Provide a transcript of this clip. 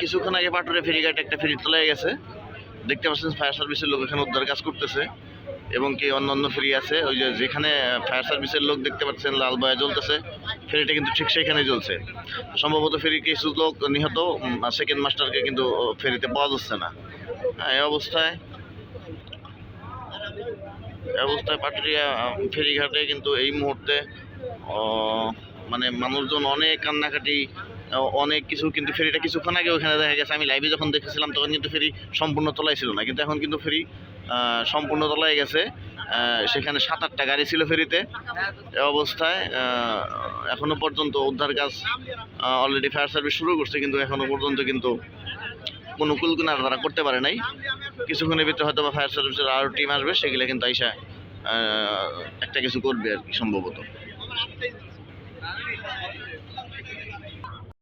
কিছুক্ষণ আগে পাটুরে ফেরিঘাট একটা ফেরি তোলা গেছে। দেখতে পাচ্ছেন ফায়ার সার্ভিসের লোক এখানে উদ্ধার কাজ করতেছে এবং কি অন্য অন্য ফেরি আছে। ওই যে যেখানে ফায়ার সার্ভিসের লোক দেখতে পাচ্ছেন লাল বয়া জ্বলতেছে। ফেরিটা কিন্তু ঠিক সেখানেই জ্বলছে। সম্ভবত ফেরি কিছু লোক নিহত সেকেন্ড মাস্টারকে কিন্তু ফেরিতে পাওয়া যাচ্ছে না। হ্যাঁ, এই অবস্থায় অবস্থায় পাটুরিয়া ফেরিঘাটে কিন্তু এই মুহূর্তে মানে মানুষজন অনেক কান্নাকাটি অনেক কিছু কিন্তু ফেরিটা কিছুক্ষণ আগে ওখানে দেখা গেছে। আমি লাইভে যখন দেখেছিলাম তখন কিন্তু ফেরি সম্পূর্ণ তলায় ছিল না। কিন্তু এখন কিন্তু ফেরি সম্পূর্ণ তলায় গেছে। সেখানে সাত আটটা গাড়ি ছিল ফেরিতে। এ অবস্থায় আহ, এখনও পর্যন্ত উদ্ধার কাজ অলরেডি ফায়ার সার্ভিস শুরু করছে। কিন্তু এখনও পর্যন্ত কিন্তু কোনো কুলকুনার তারা করতে পারে নাই। কিছুক্ষণের ভিতরে হয়তো বা ফায়ার সার্ভিসের আরও টিম আসবে সেগুলো কিন্তু আইসা একটা কিছু করবে আর কি সম্ভবত।